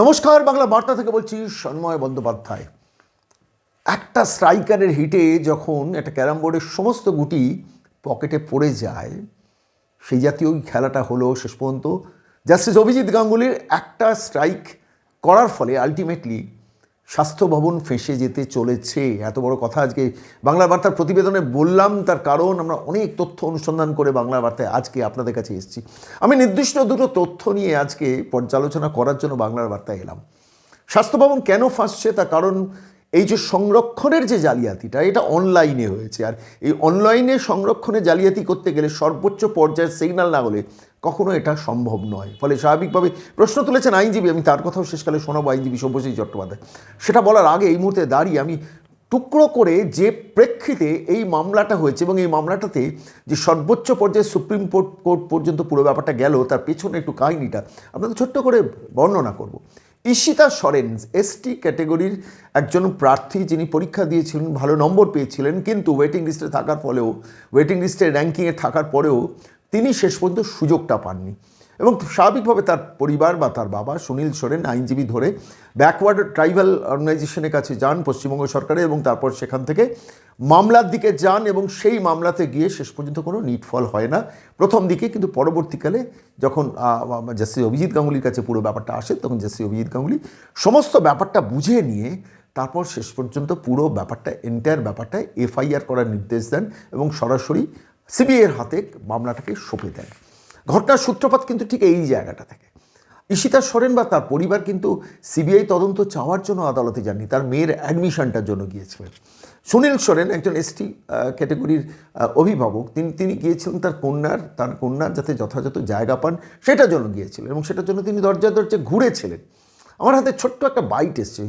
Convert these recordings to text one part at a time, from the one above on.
নমস্কার, বাংলা বার্তা থেকে বলছি সন্ময় বন্দ্যোপাধ্যায়। একটা স্ট্রাইকারের হিটে যখন একটা ক্যারাম বোর্ডের সমস্ত গুটি পকেটে পড়ে যায়, সেই জাতীয় খেলাটা হলো শেষ পর্যন্ত জাস্টিস অভিজিৎ গাঙ্গুলির একটা স্ট্রাইক করার ফলে আলটিমেটলি স্বাস্থ্য ভবন ফেঁসে যেতে চলেছে। এত বড় কথা আজকে বাংলা বার্তার প্রতিবেদনে বললাম, তার কারণ আমরা অনেক তথ্য অনুসন্ধান করে বাংলা বার্তায় আজকে আপনাদের কাছে এসেছি। আমি নির্দিষ্ট দুটো তথ্য নিয়ে আজকে পর্যালোচনা করার জন্য বাংলার বার্তায় এলাম। স্বাস্থ্য ভবন কেন ফাঁসছে? তার কারণ এই যে সংরক্ষণের যে জালিয়াতিটা, এটা অনলাইনে হয়েছে। আর এই অনলাইনে সংরক্ষণে জালিয়াতি করতে গেলে সর্বোচ্চ পর্যায়ের সিগন্যাল না হলে কখনো এটা সম্ভব নয়। ফলে স্বাভাবিকভাবে প্রশ্ন তুলেছেন আইনজীবী, আমি তার কথাও শেষকালে শোনাবো আইনজীবী সব্যসাচী চট্টোপাধ্যায়। সেটা বলার আগে এই মুহূর্তে দাঁড়িয়ে আমি টুকরো করে যে প্রেক্ষিতে এই মামলাটা হয়েছে এবং এই মামলাটাতে যে সর্বোচ্চ পর্যায়ে সুপ্রিম কোর্ট কোর্ট পর্যন্ত পুরো ব্যাপারটা গেল, তার পেছনে একটু কাহিনিটা আপনাদের ছোট্ট করে বর্ণনা করব। ঈশিতা সরেন এসটি ক্যাটেগরির একজন প্রার্থী যিনি পরীক্ষা দিয়েছিলেন, ভালো নম্বর পেয়েছিলেন, কিন্তু ওয়েটিং লিস্টে থাকার ফলেও ওয়েটিং লিস্টে র্যাঙ্কিংয়ে থাকার পরেও তিনি শেষ পর্যন্ত সুযোগটা পাননি। এবং স্বাভাবিকভাবে তার পরিবার বা তার বাবা সুনীল সোরেন, আইনজীবী ধরে ব্যাকওয়ার্ড ট্রাইবাল অর্গানাইজেশনের কাছে যান পশ্চিমবঙ্গ সরকারের এবং তারপর সেখান থেকে মামলার দিকে যান এবং সেই মামলাতে গিয়ে শেষ পর্যন্ত কোনো নিটফল হয় না। প্রথম দিকে কিন্তু পরবর্তীকালে যখন জাস্টিস অভিজিৎ গাঙ্গুলির কাছে পুরো ব্যাপারটা আসে, তখন জাস্টিস অভিজিৎ গাঙ্গুলি সমস্ত ব্যাপারটা বুঝে নিয়ে তারপর শেষ পর্যন্ত পুরো ব্যাপারটা এন্টায়ার ব্যাপারটা এফআইআর করার নির্দেশ দেন এবং সরাসরি সিবিআইয়ের হাতে মামলাটাকে সঁপে দেন। ঘটনার সূত্রপাত কিন্তু ঠিক এই জায়গাটা থেকে। ঈশিতা সোরেন বা তার পরিবার কিন্তু সিবিআই তদন্ত চাওয়ার জন্য আদালতে যাননি, তার মেয়ের অ্যাডমিশনটার জন্য গিয়েছিলেন। সুনীল সোরেন একজন এসটি ক্যাটাগরির অভিভাবক, তিনি তিনি গিয়েছিলেন তার কন্যার তার কন্যার যাতে যথাযথ জায়গা পান, সেটার জন্য গিয়েছিলেন এবং সেটার জন্য তিনি দরজা দরজা ঘুরেছিলেন। আমার হাতে ছোট্ট একটা বাইট এসছে।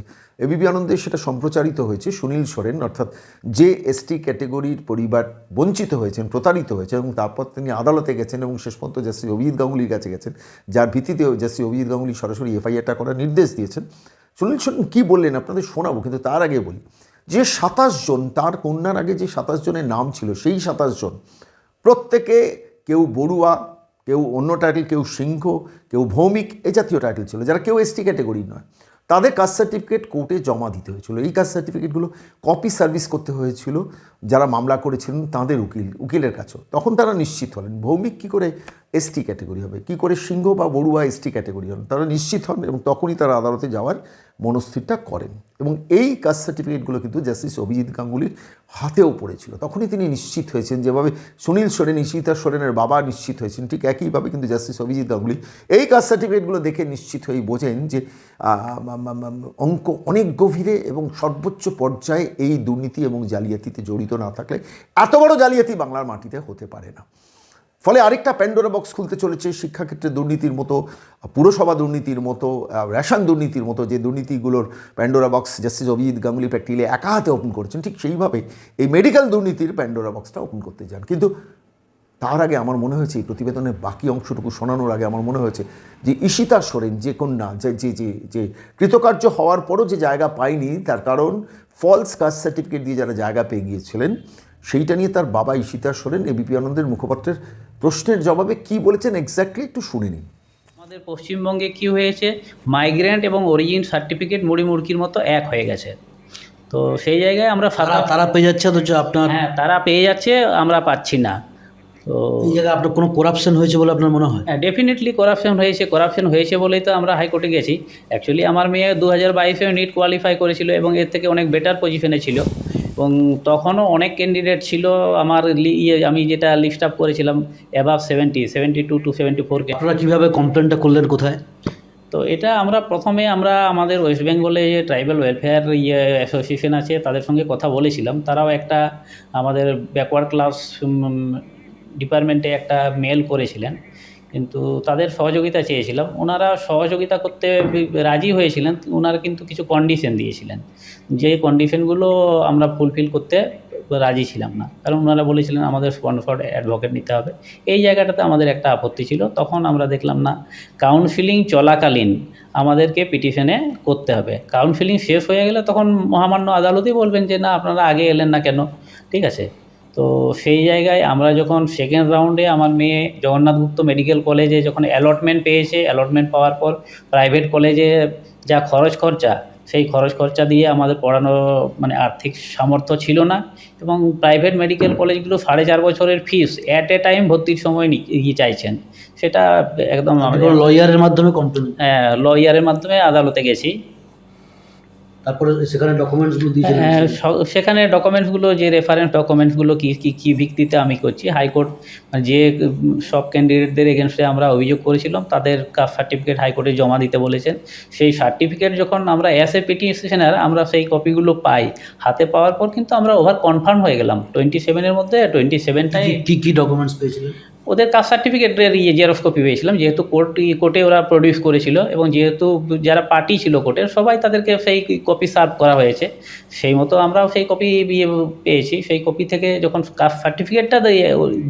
এবিপি আনন্দে সেটা সম্প্রচারিত হয়েছে সুনীল সোরেন, অর্থাৎ যে এসটি ক্যাটেগরির পরিবার বঞ্চিত হয়েছেন, প্রতারিত হয়েছে এবং তারপর তিনি আদালতে গেছেন এবং শেষ পর্যন্ত জাস্টিস অভিজিৎ গাঙ্গুলির কাছে গেছেন, যার ভিত্তিতে জাস্টিস অভিজিৎ গাঙ্গুলি সরাসরি এফআইআরটা করার নির্দেশ দিয়েছেন। সুনীল সোরেন, কী বললেন? আপনাদের শোনাবো, কিন্তু তার আগে বলি যে সাতাশ জন, তার কন্যার আগে যে সাতাশ জনের নাম ছিল, সেই সাতাশ জন প্রত্যেকে কেউ বড়ুয়া কেউ অন্য টাইটেল কেউ সিংহ, কেউ ভৌমিক, এ জাতীয় টাইটেল ছিল, যারা কেউ এসটি ক্যাটেগরি নয়। তাদের কাস্ট সার্টিফিকেট কোর্টে জমা দিতে হয়েছিল। এই কাস্ট সার্টিফিকেটগুলো কপি সার্ভিস করতে হয়েছিল, যারা মামলা করেছিলেন তাদের উকিল, উকিলের কাছেও। তখন তারা নিশ্চিত হলেন, ভৌমিক কী করে এসটি ক্যাটেগরি হবে? কী করে সিংহ বা বড়ুয়া এসটি ক্যাটেগরি হন তারা নিশ্চিত হন এবং তখনই তারা আদালতে যাওয়ার মনস্থিরটা করেন। এবং এই কাস্ট সার্টিফিকেটগুলো কিন্তু জাস্টিস অভিজিৎ গাঙ্গুলির হাতেও পড়েছিল। তখনই তিনি নিশ্চিত হয়েছেন যেভাবে সুনীল সোরেন, ঈশিতা সোরেনের বাবা নিশ্চিত হয়েছেন, ঠিক একইভাবে কিন্তু জাস্টিস অভিজিৎ গাঙ্গুলি এই কাস্ট সার্টিফিকেটগুলো দেখে নিশ্চিত হয়েই বোঝেন যে অঙ্ক অনেক গভীরে এবং সর্বোচ্চ পর্যায়ে এই দুর্নীতি এবং জালিয়াতিতে জড়িত না থাকলে এত বড় জালিয়াতি বাংলার মাটিতে হতে পারে না। ফলে আরেকটা প্যান্ডোরা বক্স খুলতে চলেছে শিক্ষাক্ষেত্রে দুর্নীতির মতো, পুরসভা দুর্নীতির মতো রেশন দুর্নীতির মতো, যে দুর্নীতিগুলোর Pandora box justice Abhijit Ganguly প্র্যাকটিলে একা হাতে ওপেন করেছেন, ঠিক সেইভাবে এই মেডিকেল দুর্নীতির প্যান্ডোরা বক্সটা ওপেন করতে যান। কিন্তু তার আগে আমার মনে হয়েছে, এই প্রতিবেদনের বাকি অংশটুকু শোনানোর আগে আমার মনে হয়েছে যে ঈশিতা সোরেন যে কন্যা, যে যে যে যে কৃতকার্য হওয়ার পরও যে জায়গা পায়নি, তার কারণ ফলস কাস্ট সার্টিফিকেট দিয়ে যারা জায়গা পেয়ে গিয়েছিলেন সেইটা নিয়ে তার বাবা ঈশিতা সোরেন এবিপি আনন্দের মুখপাত্রের প্রশ্নের জবাবে কি বলেছেন এক্স্যাক্টলি একটু শুনে নিন। আমাদের পশ্চিমবঙ্গে কি হয়েছে? মাইগ্রেন্ট এবং অরিজিন সার্টিফিকেট মুড়ি মুড়কির মতো এক হয়ে গেছে। তো সেই জায়গায় আমরা তারা ফাঁকা তারা পেয়ে যাচ্ছে অথচ আপনার হ্যাঁ তারা পেয়ে যাচ্ছে আমরা পাচ্ছি না। তো এই জায়গায় আপনার কোনো করাপশন হয়েছে বলে আপনার মনে হয়? হ্যাঁ ডেফিনেটলি করাপশন হয়েছে করাপশন হয়েছে বলেই তো আমরা হাইকোর্টে গেছি। অ্যাকচুয়ালি আমার মেয়ে দু হাজার বাইশে নিট কোয়ালিফাই করেছিল এবং এর থেকে অনেক বেটার পজিশনে ছিল। এবং তখনও অনেক ক্যান্ডিডেট ছিল আমার ইয়ে আমি যেটা লিস্ট আপ করেছিলাম above seventy seventy two two seventy four আপনারা কীভাবে কমপ্লেনটা করলেন কোথায়? তো এটা আমরা প্রথমে আমরা আমাদের ওয়েস্ট বেঙ্গলে যে ট্রাইবাল ওয়েলফেয়ার ইয়ে অ্যাসোসিয়েশন আছে তাদের সঙ্গে কথা বলেছিলাম। তারাও একটা আমাদের ব্যাকওয়ার্ড ক্লাস ডিপার্টমেন্টে একটা মেল করেছিলেন। কিন্তু তাদের সহযোগিতা চেয়েছিলাম। ওনারা সহযোগিতা করতে রাজি হয়েছিলেন, ওনারা কিন্তু কিছু কন্ডিশন দিয়েছিলেন। যে কন্ডিশনগুলো আমরা ফুলফিল করতে রাজি ছিলাম না। কারণ ওনারা বলেছিলেন, আমাদের স্পন্সর্ড অ্যাডভোকেট নিতে হবে। এই জায়গাটাতে আমাদের একটা আপত্তি ছিল। তখন আমরা দেখলাম, না কাউন্সিলিং চলাকালীন আমাদেরকে পিটিশনে করতে হবে। কাউন্সিলিং শেষ হয়ে গেলে তখন মহামান্য আদালতই বলবেন যে, না, আপনারা আগে এলেন না কেন? ঠিক আছে? তো সেই জায়গায় আমরা যখন সেকেন্ড রাউন্ডে আমার মেয়ে জগন্নাথ গুপ্ত মেডিকেল কলেজে যখন অ্যালটমেন্ট পেয়েছে অ্যালটমেন্ট পাওয়ার পর প্রাইভেট কলেজে যা খরচ খরচা সেই খরচ খরচা দিয়ে আমাদের পড়ানো মানে আর্থিক সামর্থ্য ছিল না এবং প্রাইভেট মেডিকেল কলেজগুলো সাড়ে চার বছরের ফিস অ্যাট এ টাইম ভর্তির সময় চাইছেন। সেটা একদম লয়ারের মাধ্যমে কমপ্লেন লয়ারের মাধ্যমে আদালতে গেছি। তারপরে সেখানে ডকুমেন্টসগুলো দিয়েছিলেন হ্যাঁ, সেখানে ডকুমেন্টসগুলো যে রেফারেন্স ডকুমেন্টসগুলো কি কি কি ভিত্তিতে আমি করছি হাইকোর্ট মানে যে সব ক্যান্ডিডেটদের এগেনস্টে আমরা অভিযোগ করেছিলাম তাদের কাস্ট সার্টিফিকেট হাইকোর্টে জমা দিতে বলেছেন। সেই সার্টিফিকেট যখন আমরা অ্যাস এ পিটি পিটিশনার আমরা সেই কপিগুলো পাই। হাতে পাওয়ার পর কিন্তু আমরা ওভার কনফার্ম হয়ে গেলাম। টোয়েন্টি সেভেনের মধ্যে টোয়েন্টি সেভেনটাই কি- কি কি ডকুমেন্টস পেয়েছিলেন? ওদের কাস্ট সার্টিফিকেটের ইয়ে জেরক্স কপি পেয়েছিলাম। যেহেতু কোর্ট কোর্টে ওরা প্রডিউস করেছিল এবং যেহেতু যারা পার্টি ছিল কোর্টের সবাই তাদেরকে সেই কপি সার্ভ করা হয়েছে, সেই মতো আমরাও সেই কপি ইয়ে পেয়েছি। সেই কপি থেকে যখন কাস্ট সার্টিফিকেটটা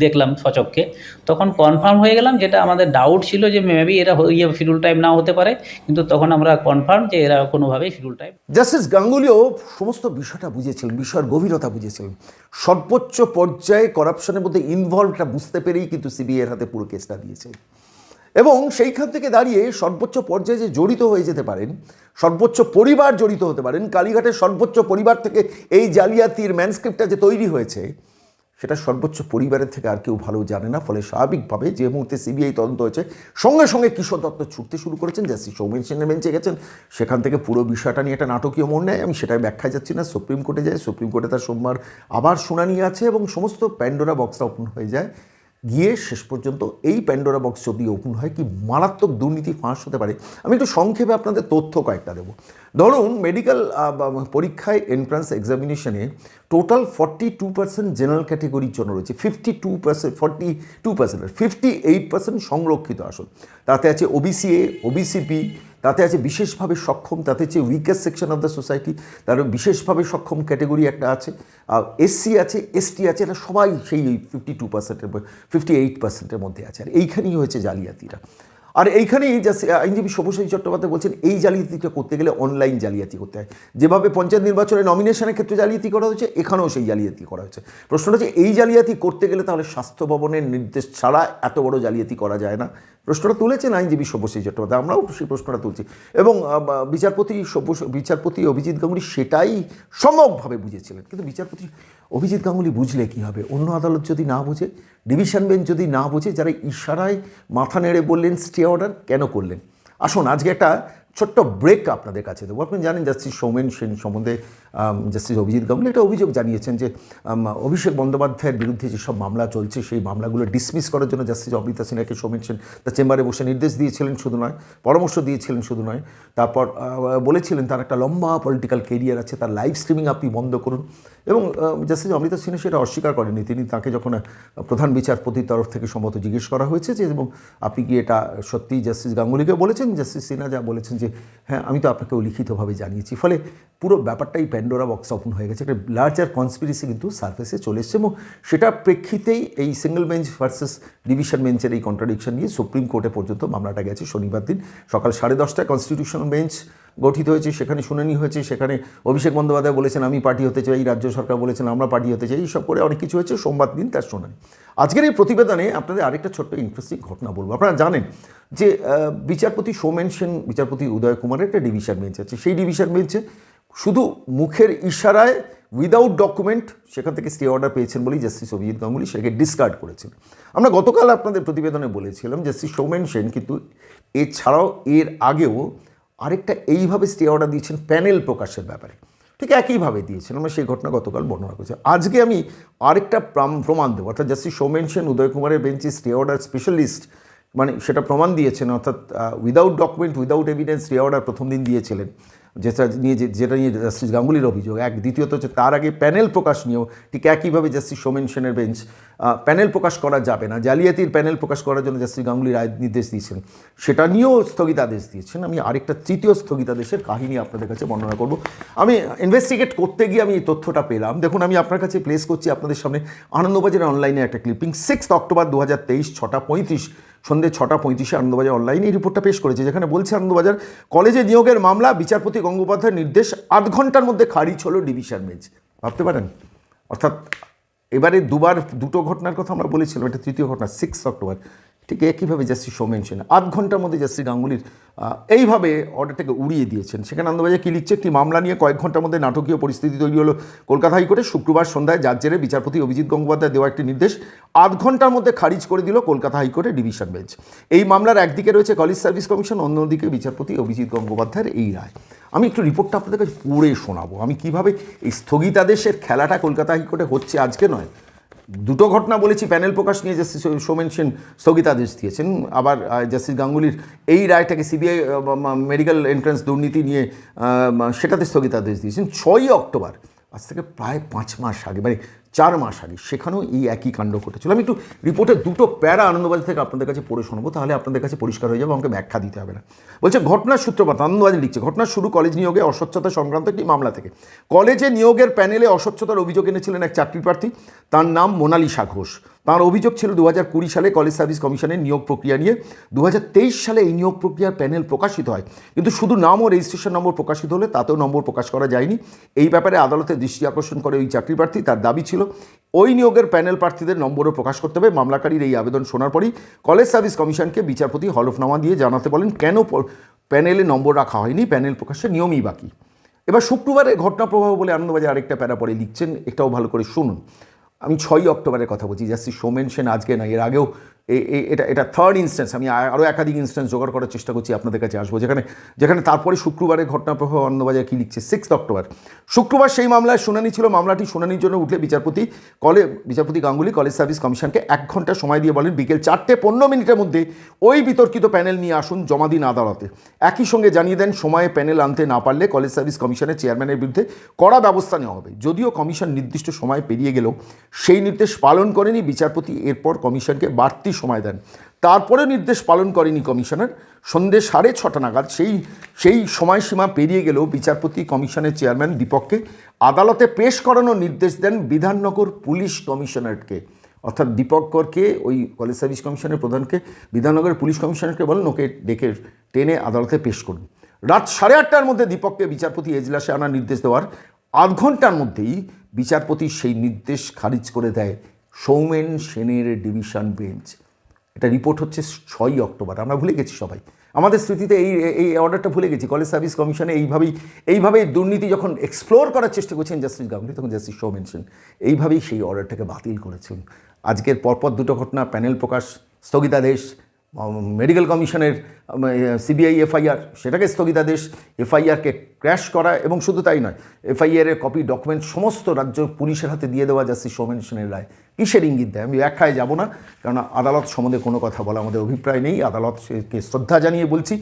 দেখলাম সচক্ষে তখন কনফার্ম হয়ে গেলাম যেটা আমাদের ডাউট ছিল যে মেবি এরা ইয়ে শিডিউল টাইম নাও হতে পারে, কিন্তু তখন আমরা কনফার্ম যে এরা কোনোভাবেই শিডিউল টাইপ জাস্টিস গাঙ্গুলিও সমস্ত বিষয়টা বুঝেছিলেন বিষয়ের গভীরতা বুঝেছিলেন সর্বোচ্চ পর্যায়ে করাপশনের মধ্যে ইনভলভটা বুঝতে পেরেই কিন্তু সিবিআই এর হাতে পুরো কেসটা দিয়েছে। এবং সেইখান থেকে দাঁড়িয়ে সর্বোচ্চ পর্যায়ে যে জড়িত হয়ে যেতে পারেন, সর্বোচ্চ পরিবার জড়িত হতে পারেন, কালীঘাটের সর্বোচ্চ পরিবার থেকে এই জালিয়াতির ম্যানস্ক্রিপ্টটা যে তৈরি হয়েছে, সেটা সর্বোচ্চ পরিবারের থেকে আর কেউ ভালো জানে না। ফলে স্বাভাবিকভাবে যে মুহূর্তে সিবিআই তদন্ত হয়েছে, সঙ্গে সঙ্গে কিশোর দত্ত ছুটতে শুরু করেছেন। জাস্টিস সৌমেন সেনের বেঞ্চে গেছেন, সেখান থেকে পুরো বিষয়টা নিয়ে একটা নাটকীয় মোড় নেয়। আমি সেটাই ব্যাখ্যায় যাচ্ছি না, সুপ্রিম কোর্টে যায় সুপ্রিম কোর্টে তার সোমবার আবার শুনানি আছে এবং সমস্ত প্যান্ডোরা বক্সটা ওপেন হয়ে যায়। গিয়ে শেষ পর্যন্ত এই প্যান্ডোরা বক্স যদি ওপেন হয়, কি মারাত্মক দুর্নীতি ফাঁস হতে পারে? আমি একটু সংক্ষেপে আপনাদের তথ্য কয়েকটা দেবো। ধরুন মেডিকেল পরীক্ষায় entrance এক্সামিনেশনে total forty two percent general ক্যাটেগরির জন্য রয়েছে fifty two percent forty two percent fifty eight percent সংরক্ষিত আসন। তাতে আছে ওবিসি এ ওবিসিপি তাতে আছে বিশেষভাবে সক্ষম, তাতে হচ্ছে weakest section of the society তার বিশেষভাবে সক্ষম ক্যাটেগরি একটা আছে। আর এসসি আছে এসটি আছে এটা সবাই সেই ফিফটি টু পার্সেন্টের ফিফটি এইট পার্সেন্টের মধ্যে আছে। আর এইখানেই হয়েছে জালিয়াতিরা। আর এইখানেই জাস্ট আইনজীবী শুভশ্রী চট্টোপাধ্যায় বলছেন, এই জালিয়াতিটা করতে গেলে অনলাইন জালিয়াতি করতে হয়। যেভাবে পঞ্চায়েত নির্বাচনে নমিনেশনের ক্ষেত্রে জালিয়াতি করা হয়েছে, এখানেও সেই জালিয়াতি করা হয়েছে। প্রশ্নটা হচ্ছে, এই জালিয়াতি করতে গেলে তাহলে স্বাস্থ্য ভবনের নির্দেশ ছাড়া এত বড় জালিয়াতি করা যায় না? প্রশ্নটা তুলেছেন আইনজীবী সব্যশ্রী চট্টোপাধ্যায়, আমরাও সেই প্রশ্নটা তুলছি। এবং বিচারপতি সব্য বিচারপতি অভিজিৎ গাঙ্গুলি সেটাই সম্যকভাবে বুঝেছিলেন। কিন্তু বিচারপতি অভিজিৎ গাঙ্গুলি বুঝলে কি হবে? অন্য আদালত যদি না বুঝে ডিভিশন বেঞ্চ যদি না বুঝে যারা ইশারায় মাথা নেড়ে বললেন স্টে অর্ডার কেন করলেন? আসুন, আজকে একটা ছোট্ট ব্রেক আপনাদের কাছে দেবো। আপনি জানেন জাস্টিস সৌমেন সেন সম্বন্ধে জাস্টিস অভিজিৎ গাঙ্গুলি একটা অভিযোগ জানিয়েছেন যে অভিষেক বন্দ্যোপাধ্যায়ের বিরুদ্ধে যেসব মামলা চলছে, সেই মামলাগুলো ডিসমিস করার জন্য জাস্টিস অমৃতা সিনহাকে সৌমেন সেন তার চেম্বারে বসে নির্দেশ দিয়েছিলেন শুধু নয়, পরামর্শ দিয়েছিলেন শুধু নয়। তারপর বলেছিলেন তার একটা লম্বা পলিটিক্যাল কেরিয়ার আছে, তার লাইভ স্ট্রিমিং আপনি বন্ধ করুন। এবং জাস্টিস অমৃতা সিনহা সেটা অস্বীকার করেনি তিনি তাকে যখন প্রধান বিচারপতির তরফ থেকে সম্ভবত জিজ্ঞেস করা হয়েছে যে, এবং আপনি কি এটা সত্যি জাস্টিস গাঙ্গুলিকে বলেছেন? জাস্টিস সিনহা যা বলেছেন যে হ্যাঁ আমি তো আপনাকেও লিখিতভাবে জানিয়েছি। ফলে পুরো ব্যাপারটাই প্যান্ডোরা বক্স ওপেন হয়ে গেছে। একটা লার্জার কনস্পিরেসি কিন্তু সার্ফেসে চলে এসছে এবং সেটা প্রেক্ষিতেই এই সিঙ্গেল বেঞ্চ ভার্সেস ডিভিশন বেঞ্চের এই কন্ট্রাডিকশন নিয়ে সুপ্রিম কোর্টে পর্যন্ত মামলাটা গেছে শনিবার দিন। সকাল সাড়ে দশটায় কনস্টিটিউশনাল বেঞ্চ গঠিত হয়েছে, সেখানে শুনানি হয়েছে, সেখানে অভিষেক বন্দ্যোপাধ্যায় বলেছেন, আমি পার্টি হতে চাই, রাজ্য সরকার বলেছেন, আমরা পার্টি হতে চাই, এইসব করে অনেক কিছু হয়েছে, সোমবার দিন তার শুনানি। আজকের এই প্রতিবেদনে আপনাদের আরেকটা ছোট্ট ইন্টারেস্টিং ঘটনা বলব। আপনারা জানেন যে বিচারপতি সৌমেন সেন, বিচারপতি উদয় কুমারের একটা ডিভিশন বেঞ্চ আছে। সেই ডিভিশন বেঞ্চে শুধু মুখের ইশারায় উইদাউট ডকুমেন্ট সেখান থেকে স্টে অর্ডার পেয়েছেন বলেই জাস্টিস অভিজিৎ গাঙ্গুলি সেটাকে ডিসকার্ড করেছেন। আমরা গতকাল আপনাদের প্রতিবেদনে বলেছিলাম জাস্টিস সৌমেন সেন কিন্তু এছাড়াও এর আগেও আরেকটা এইভাবে স্টে অর্ডার দিয়েছেন প্যানেল প্রকাশের ব্যাপারে। ঠিক একইভাবে দিয়েছেন। আমরা সেই ঘটনা গতকাল বর্ণনা করেছি। আজকে আমি আরেকটা প্রমাণ দেবো। অর্থাৎ জাস্টিস সৌমেন সেন, উদয় কুমারের বেঞ্চে স্টে অর্ডার স্পেশালিস্ট মানে সেটা প্রমাণ দিয়েছেন। অর্থাৎ without document without evidence stay order প্রথম দিন দিয়েছিলেন। যেটা নিয়ে যেটা নিয়ে জাস্টিস গাঙ্গুলির অভিযোগ। এক, দ্বিতীয়ত হচ্ছে তার আগে প্যানেল প্রকাশ নিয়েও ঠিক একইভাবে জাস্টিস সোমেন সেনের বেঞ্চ প্যানেল প্রকাশ করা যাবে না। জালিয়াতির প্যানেল প্রকাশ করার জন্য জাস্টিস গাঙ্গুলি রায় নির্দেশ দিয়েছেন। সেটা নিয়েও স্থগিতাদেশ দিয়েছেন। আমি আরেকটা তৃতীয় স্থগিতাদেশের কাহিনী আপনাদের কাছে বর্ণনা করব। আমি ইনভেস্টিগেট করতে গিয়ে আমি এই তথ্যটা পেলাম। দেখুন, আমি আপনার কাছে প্লেস করছি আপনাদের সামনে আনন্দবাজারের অনলাইনে একটা ক্লিপিং সিক্স অক্টোবর দু হাজার তেইশ, ছটা পঁয়ত্রিশ। সন্ধ্যে ছটা পঁয়ত্রিশে আনন্দবাজার অনলাইনে এই রিপোর্টটা পেশ করেছে, যেখানে বলছে আনন্দবাজার কলেজে নিয়োগের মামলা, বিচারপতি গঙ্গোপাধ্যায়ের নির্দেশ, আধ ঘণ্টার মধ্যে খারিজ হলো ডিভিশন বেঞ্চ ভাবতে পারেন? অর্থাৎ এবারে দুবার, দুটো ঘটনার কথা আমরা বলেছিলাম, এটা তৃতীয় ঘটনা সিক্স অক্টোবর ঠিক একইভাবে জাস্টিস সৌমেনসেন আধ ঘণ্টার মধ্যে জাস্টিস গাঙ্গুলির এইভাবে অর্ডারটাকে উড়িয়ে দিয়েছেন। সেখানে আনন্দবাজার কী লিখছে? একটি মামলা নিয়ে কয়েক ঘণ্টার মধ্যে নাটকীয় পরিস্থিতি তৈরি হলো কলকাতা হাইকোর্টে। শুক্রবার সন্ধ্যায় যার জেরে বিচারপতি অভিজিৎ গঙ্গোপাধ্যায় দেওয়া একটি নির্দেশ আধ ঘণ্টার মধ্যে খারিজ করে দিল কলকাতা হাইকোর্টের ডিভিশন বেঞ্চ। এই মামলার একদিকে রয়েছে কলেজ সার্ভিস কমিশন, অন্যদিকে বিচারপতি অভিজিৎ গঙ্গোপাধ্যায়ের এই রায়। আমি একটু রিপোর্টটা আপনাদের কাছে পড়ে শোনাবো। আমি কীভাবে এই স্থগিতাদেশের খেলাটা কলকাতা হাইকোর্টে হচ্ছে আজকে নয় দুটো ঘটনা বলেছি, প্যানেল প্রকাশ নিয়ে জাস্টিস সোমেন সেন স্থগিতাদেশ দিয়েছেন। আবার জাস্টিস গাঙ্গুলির এই রায়টাকে সিবিআই মেডিকেল এন্ট্রান্স দুর্নীতি নিয়ে সেটাতে স্থগিতাদেশ দিয়েছেন। ছয়ই অক্টোবর, আজ থেকে প্রায় পাঁচ মাস আগে মানে চার মাস আগে, সেখানেও এই একই কাণ্ড ঘটেছিল। আমি একটু রিপোর্টের দুটো প্যারা আনন্দবাজার থেকে আপনাদের কাছে পড়ে শোনাবো, তাহলে আপনাদের কাছে পরিষ্কার হয়ে যাবে, আমাকে ব্যাখ্যা দিতে হবে না। বলছে, ঘটনার সূত্রপাত আনন্দবাজার লিখছে ঘটনার শুরু কলেজ নিয়োগে অস্বচ্ছতা সংক্রান্ত একটি মামলা থেকে। কলেজে নিয়োগের প্যানেলে অস্বচ্ছতার অভিযোগ এনেছিলেন এক চাকরি প্রার্থী, তার নাম মোনালিসা ঘোষ। তার অভিযোগ ছিল দু হাজার কুড়ি সালে কলেজ সার্ভিস কমিশনের নিয়োগ প্রক্রিয়া নিয়ে দু হাজার তেইশ সালে এই নিয়োগ প্রক্রিয়ার প্যানেল প্রকাশিত হয়। কিন্তু শুধু নাম ও রেজিস্ট্রেশন নম্বর প্রকাশিত হলে তাতেও নম্বর প্রকাশ করা যায়নি। এই ব্যাপারে আদালতে দৃষ্টি আকর্ষণ করে ওই চাকরি প্রার্থী, তার দাবি ছিল ওই নিয়োগের প্যানেল প্রার্থীদের নম্বরও প্রকাশ করতে হবে। মামলাকারীর এই আবেদন শোনার পরই কলেজ সার্ভিস কমিশনকে বিচারপতি হলফনামা দিয়ে জানাতে বলেন, কেন প্যানেলে নম্বর রাখা হয়নি? প্যানেল প্রকাশের নিয়মই বাকি এবার শুক্রবারে ঘটনা প্রবাহ বলে আনন্দবাজার আরেকটা প্যারা পরে লিখছেন এটাও ভালো করে শুনুন। আমি ছয়ই অক্টোবরের কথা বলছি জাস্টিস সোমেন সেন আজকে না, এর আগেও এটা এটা থার্ড ইনস্ট্যান্স আমি আরও একাধিক ইনস্ট্যান্স জোগাড় করার চেষ্টা করছি আপনাদের কাছে আসব। যেখানে যেখানে তারপরে শুক্রবারে ঘটনা প্রবাহ আনন্দবাজার কী লিখছে? সিক্স অক্টোবর শুক্রবার সেই মামলায় শুনানি ছিল। মামলাটি শুনানির জন্য উঠলে বিচারপতি কলে, বিচারপতি গাঙ্গুলি কলেজ সার্ভিস কমিশনকে এক ঘণ্টা সময় দিয়ে বলেন, বিকেল চারটে পনেরো মিনিটের মধ্যে ওই বিতর্কিত প্যানেল নিয়ে আসুন জমা দিন আদালতে। একই সঙ্গে জানিয়ে দেন, সময়ে প্যানেল আনতে না পারলে কলেজ সার্ভিস কমিশনের চেয়ারম্যানের বিরুদ্ধে কড়া ব্যবস্থা নেওয়া হবে। যদিও কমিশন নির্দিষ্ট সময় পেরিয়ে গেলেও সেই নির্দেশ পালন করেনি, বিচারপতি এরপর কমিশনকে বাড়তি সময় দেন। তারপরে নির্দেশ পালন করেনি কমিশনার। সন্ধ্যে সাড়ে ছটা নাগাদ সেই সেই সময়সীমা পেরিয়ে গেলেও বিচারপতি, কমিশনের চেয়ারম্যান দীপককে আদালতে পেশ করানোর নির্দেশ দেন বিধাননগর পুলিশ কমিশনারকে। অর্থাৎ দীপক করকে ওই কলেজ সার্ভিস কমিশনের প্রধানকে বিধাননগরের পুলিশ কমিশনারকে বলেন, ওকে ডেকে টেনে আদালতে পেশ করুন। রাত সাড়ে আটটার মধ্যে দীপককে বিচারপতি এজলাসে আনার নির্দেশ দেওয়ার আধ ঘণ্টার মধ্যেই বিচারপতি সেই নির্দেশ খারিজ করে দেয় সৌমেন সেনের ডিভিশন বেঞ্চ। এটা রিপোর্ট হচ্ছে ছয়ই অক্টোবর। আমরা ভুলে গেছি সবাই। আমাদের স্মৃতিতে এই এই অর্ডারটা ভুলে গেছি। কলেজ সার্ভিস কমিশনে এইভাবেই এইভাবেই দুর্নীতি যখন এক্সপ্লোর করার চেষ্টা করছেন জাস্টিস গাঙ্গুলি তখন জাস্টিস শো মেনশন এইভাবেই সেই অর্ডারটাকে বাতিল করেছেন। আজকের পরপর দুটো ঘটনা প্যানেল প্রকাশ, স্থগিতাদেশ মেডিকেল কমিশনের সিবিআই এফআইআর সেটাকে স্থগিতাদেশ এফআইআরকে ক্র্যাশ করা, এবং শুধু তাই নয় এফআইআর এর কপি ডকুমেন্ট সমস্ত রাজ্য পুলিশের হাতে দিয়ে দেওয়া, যাচ্ছে সৌমেন সেনের রায়। কিসের ইঙ্গিত দেয়? আমি ব্যাখ্যায় যাব না কারণ আদালত সম্বন্ধে কোনো কথা বলা আমাদের অভিপ্রায় নেই। আদালতকে শ্রদ্ধা জানিয়ে বলছি,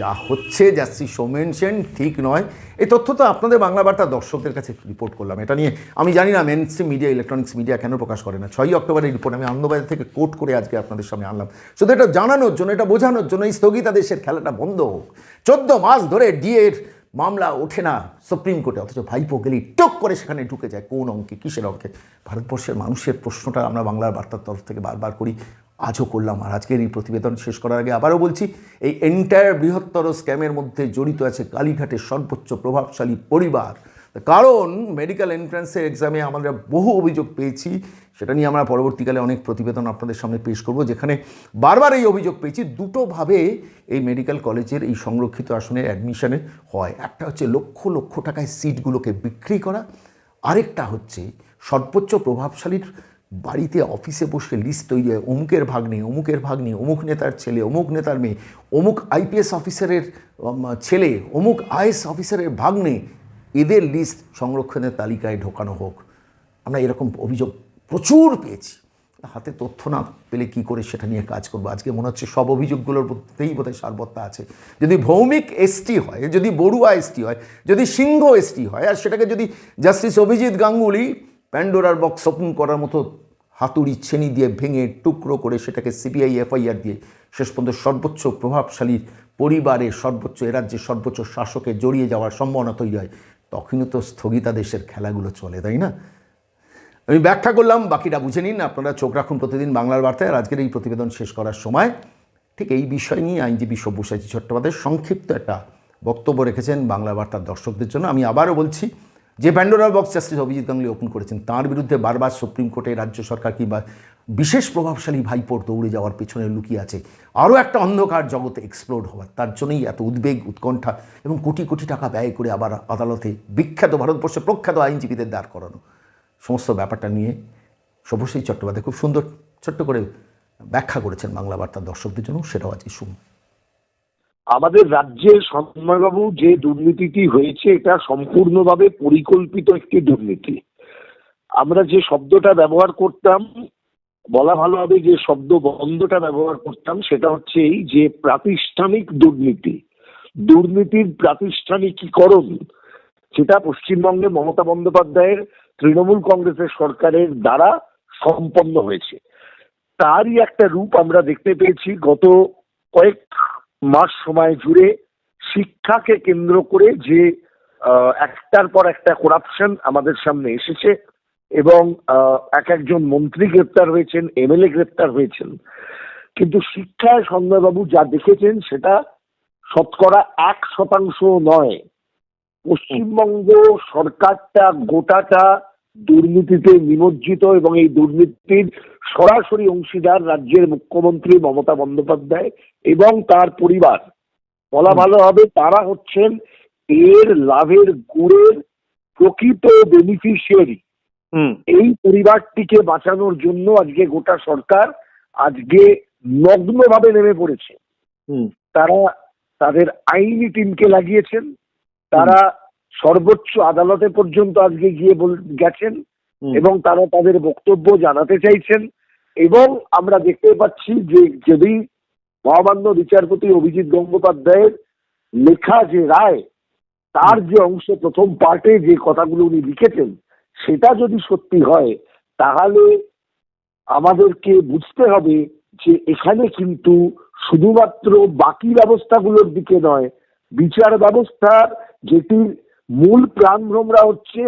যা হচ্ছে, যাচ্ছি সৌমেন সেন, ঠিক নয়। এই তথ্য তো আপনাদের বাংলা বার্তা দর্শকদের কাছে রিপোর্ট করলাম। এটা নিয়ে আমি জানি না mainstream media electronics media কেন প্রকাশ করে না। ছয়ই অক্টোবরের রিপোর্ট আমি আনন্দবাজার থেকে কোট করে আজকে আপনাদের সামনে আনলাম। শুধু এটা জানানোর জন্য, এটা বোঝানোর জন্য এই স্থগিতাদেশের খেলাটা বন্ধ হোক। চোদ্দ মাস ধরে ডিএর মামলা ওঠে না সুপ্রিম কোর্টে, অথচ ভাইপো গেলি টুক করে সেখানে ঢুকে যায়। কোন অঙ্কে, কিসের অঙ্কে? ভারতবর্ষের মানুষের প্রশ্নটা আমরা বাংলার বার্তার তরফ থেকে বারবার করি, আজও করলাম। আর আজকের এই প্রতিবেদন শেষ করার আগে আবারও বলছি, এই এন্টায়ার বৃহত্তর স্ক্যামের মধ্যে জড়িত আছে কালীঘাটের সর্বোচ্চ প্রভাবশালী পরিবার। কারণ মেডিকেল এন্ট্রান্সের এক্সামে আমরা বহু অভিযোগ পেয়েছি। সেটা নিয়ে আমরা পরবর্তীকালে অনেক প্রতিবেদন আপনাদের সামনে পেশ করব, যেখানে বারবার এই অভিযোগ পেয়েছি। দুটোভাবে এই মেডিকেল কলেজের এই সংরক্ষিত আসনের অ্যাডমিশানে হয়। একটা হচ্ছে লক্ষ লক্ষ টাকায় সিটগুলোকে বিক্রি করা। আরেকটা হচ্ছে সর্বোচ্চ প্রভাবশালীর বাড়িতে অফিসে বসে লিস্ট তৈরি হয়। অমুকের ভাগ্নে অমুকের ভাগ্নে, অমুক নেতার ছেলে, অমুক নেতার মেয়ে, অমুক আইপিএস অফিসারের ছেলে, অমুক আইএস অফিসারের ভাগ্নে এদের লিস্ট সংরক্ষণের তালিকায় ঢোকানো হোক। আমরা এরকম অভিযোগ প্রচুর পেয়েছি। হাতে তথ্য না পেলে কি করে সেটা নিয়ে কাজ করব? আজকে মনে হচ্ছে সব অভিযোগগুলোর মধ্যেই বোধহয় সারবত্তা আছে। যদি ভৌমিক এসটি হয়, যদি বড়ুয়া এসটি হয়, যদি সিংহ এসটি হয়, আর সেটাকে যদি জাস্টিস অভিজিৎ গাঙ্গুলি প্যান্ডোরার বক্স ওপেন করার মতো হাতুড়ি ছেনি দিয়ে ভেঙে টুকরো করে সেটাকে সিবিআই এফআইআর দিয়ে শেষ পর্যন্ত সর্বোচ্চ প্রভাবশালী পরিবারে সর্বোচ্চ এ রাজ্যের সর্বোচ্চ শাসকে জড়িয়ে যাওয়ার সম্ভাবনা তৈরি হয়। তখনই তো স্থগিতাদেশের খেলাগুলো চলে, তাই না? আমি ব্যাখ্যা করলাম, বাকিটা বুঝে নিন, আপনারা চোখ রাখুন প্রতিদিন বাংলার বার্তায়। আজকের এই প্রতিবেদন শেষ করার সময় ঠিক এই বিষয় নিয়ে আইনজীবী সব্যসাচী চট্টোপাধ্যায় সংক্ষিপ্ত একটা বক্তব্য রেখেছেন বাংলা বার্তার দর্শকদের জন্য। আমি আবারও বলছি যে Pandora box justice Abhijit Ganguly open করেছেন, তার বিরুদ্ধে বারবার সুপ্রিম কোর্টে রাজ্য সরকার কিংবা বিশেষ প্রভাবশালী ভাইপোর দৌড়ে যাওয়ার পেছনে লুকিয়ে আছে। আরও একটা অন্ধকার জগতে এক্সপ্লোর হওয়ার, তার জন্যই এত উদ্বেগ, উৎকণ্ঠা এবং কোটি কোটি টাকা ব্যয় করে আবার আদালতে বিখ্যাত ভারতবর্ষে প্রখ্যাত আইনজীবীদের দাঁড় করানো। সমস্ত ব্যাপারটা নিয়ে শুভশ্রী চট্টোপাধ্যায় খুব সুন্দর, ছোট্ট করে ব্যাখ্যা করেছেন বাংলা বার্তার দর্শকদের জন্য, সেটাও আজকে শুনুন আমাদের রাজ্যে সন্ময়বাবু যে দুর্নীতিটি হয়েছে, এটা সম্পূর্ণভাবে পরিকল্পিত একটি দুর্নীতি। আমরা যে শব্দটা ব্যবহার করতাম, বলা ভালো হবে যে শব্দ বন্ধটা ব্যবহার করতাম, সেটা হচ্ছে এই যে প্রাতিষ্ঠানিক দুর্নীতি। দুর্নীতির প্রাতিষ্ঠানিকীকরণ, সেটা পশ্চিমবঙ্গে মমতা বন্দ্যোপাধ্যায়ের তৃণমূল কংগ্রেসের সরকারের দ্বারা সম্পন্ন হয়েছে। তারই একটা রূপ আমরা দেখতে পেয়েছি গত কয়েক মাস সময় জুড়ে শিক্ষাকে কেন্দ্র করে যে একটার পর একটা করাপশন আমাদের সামনে এসেছে এবং এক একজন মন্ত্রী গ্রেপ্তার হয়েছেন, এমএলএ গ্রেপ্তার হয়েছেন। কিন্তু শিক্ষায় সন্ধ্যবাবু যা দেখেছেন সেটা শতকরা এক শতাংশ নয়। পশ্চিমবঙ্গ সরকারটা গোটাটা দুর্নীতিতে নিমজ্জিত এবং এই দুর্নীতির সরাসরি অংশীদার রাজ্যের মুখ্যমন্ত্রী মমতা বন্দ্যোপাধ্যায় এবং তার পরিবার। বলা ভালো হবে তারা হচ্ছেন এর লাভের গুড়ের প্রকৃত বেনিফিশিয়ারি হুম। এই পরিবারটিকে বাঁচানোর জন্য আজকে গোটা সরকার আজকে নগ্নভাবে নেমে পড়েছে। হুম। তারা তাদের আইনি টিমকে লাগিয়েছেন। তারা সর্বোচ্চ আদালতে পর্যন্ত আজকে গিয়ে বল- গেছেন এবং তারা তাদের বক্তব্য জানাতে চাইছেন এবং আমরা দেখতে পাচ্ছি যে যদি মহামান্য বিচারপতি অভিজিৎ গঙ্গোপাধ্যায়ের লেখা যে রায় তার যে অংশ প্রথম পার্টে যে কথাগুলো উনি লিখেছেন সেটা যদি সত্যি হয় তাহলে আমাদেরকে বুঝতে হবে যে এখানে কিন্তু শুধুমাত্র বাকি ব্যবস্থাগুলোর দিকে নয় বিচার ব্যবস্থার যেটির মূল প্রাণভ্রমরা হচ্ছে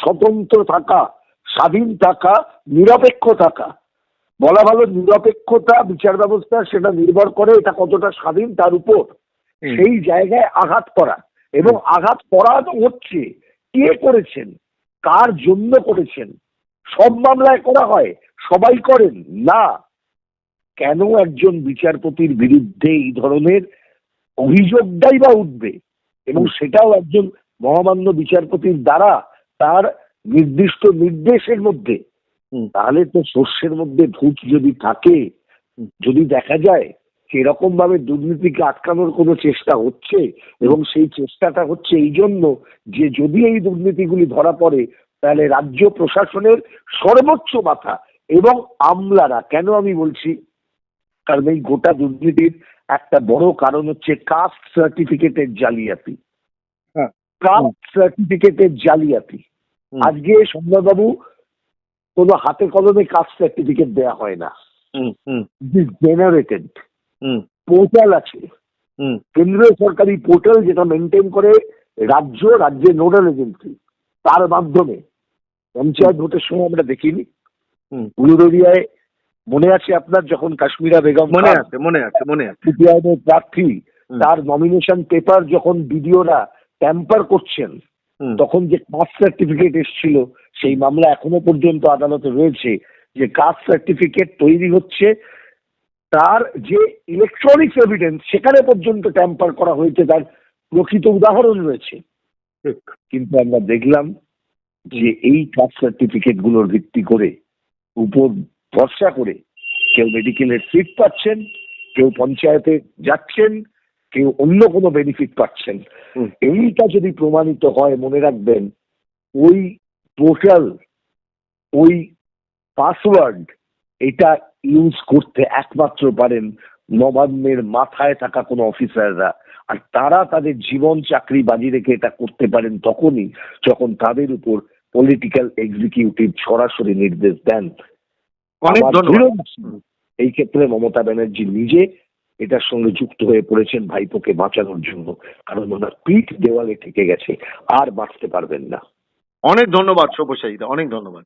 স্বতন্ত্র থাকা স্বাধীন থাকা নিরপেক্ষ থাকা। বলা ভালো নিরপেক্ষতা বিচার ব্যবস্থা সেটা নির্ভর করে এটা কতটা স্বাধীন তার উপর। সেই জায়গায় আঘাত করা এবং আঘাত করা তো হচ্ছে কে করেছেন কার জন্য করেছেন সব মামলায় করা হয় সবাই করেন না। কেন একজন বিচারপতির বিরুদ্ধে এই ধরনের অভিযোগটাই বা উঠবে? এবং সেটাও একজন মহামান্য বিচারপতির দ্বারা তার নির্দিষ্ট নির্দেশের মধ্যে তাহলে তো শস্যের মধ্যে ভূত যদি থাকে যদি দেখা যায় সেরকম ভাবে দুর্নীতিকে আটকানোর কোনো চেষ্টা হচ্ছে এবং সেই চেষ্টাটা হচ্ছে এই জন্য যে যদি এই দুর্নীতিগুলি ধরা পড়ে তাহলে রাজ্য প্রশাসনের সর্বোচ্চ মাথা এবং আমলারা কেন আমি বলছি? কারণ এই গোটা দুর্নীতির একটা বড় কারণ হচ্ছে কাস্ট সার্টিফিকেটের জালিয়াতি। কাস্ট সার্টিফিকেটের জালিয়াতি। আজকে সুন্দরবাবু কোনো হাতে কলমে কাস্ট সার্টিফিকেট দেওয়া হয় না। জেনারেটেড পোর্টাল আছে। কেন্দ্রীয় সরকারি পোর্টাল যেটা মেনটেন করে রাজ্য রাজ্যের নোডাল এজেন্সি। তার মাধ্যমে পঞ্চায়েত ভোটের সময় আমরা দেখিনি। হুম। উলুদরিয়ায় মনে আছে আপনার যখন কাশ্মীরা বেগম মনে আছে মনে আছে মনে আছে। প্রার্থী। তার নমিনেশন পেপার যখন বিডিওরা ট্যাম্পার করছেন তখন যে কাস্ট সার্টিফিকেট এসেছিল সেই মামলা এখনও পর্যন্ত আদালতে রয়েছে। যে কাস্ট সার্টিফিকেট তৈরি হচ্ছে তার যে ইলেকট্রনিক্স এভিডেন্স সেখানে পর্যন্ত ট্যাম্পার করা হয়েছে তার প্রকৃত উদাহরণ রয়েছে। কিন্তু আমরা দেখলাম যে এই কাস্ট সার্টিফিকেটগুলোর ভিত্তি করে উপর ভরসা করে কেউ মেডিকেলের সিট পাচ্ছেন কেউ পঞ্চায়েতে যাচ্ছেন কেউ অন্য কোনো বেনিফিট পাচ্ছেন। এইটা যদি প্রমাণিত হয় মনে রাখবেন ওই পোর্টাল ওই পাসওয়ার্ড এটা ইউজ করতে একমাত্র পারেন নবান্নের মাথায় থাকা কোনো অফিসাররা আর তারা তাদের জীবন চাকরি বাজি রেখে এটা করতে পারেন তখনই যখন তাদের উপর পলিটিক্যাল এক্সিকিউটিভ সরাসরি নির্দেশ দেন। এই ক্ষেত্রে মমতা ব্যানার্জি নিজে এটার সঙ্গে যুক্ত হয়ে পড়েছেন ভাইপোকে বাঁচানোর জন্য। কারণ ওনার পিঠ দেওয়ালে ঠেকে গেছে, আর বাঁচতে পারবেন না। অনেক ধন্যবাদ সব্যসাচীদা, অনেক ধন্যবাদ।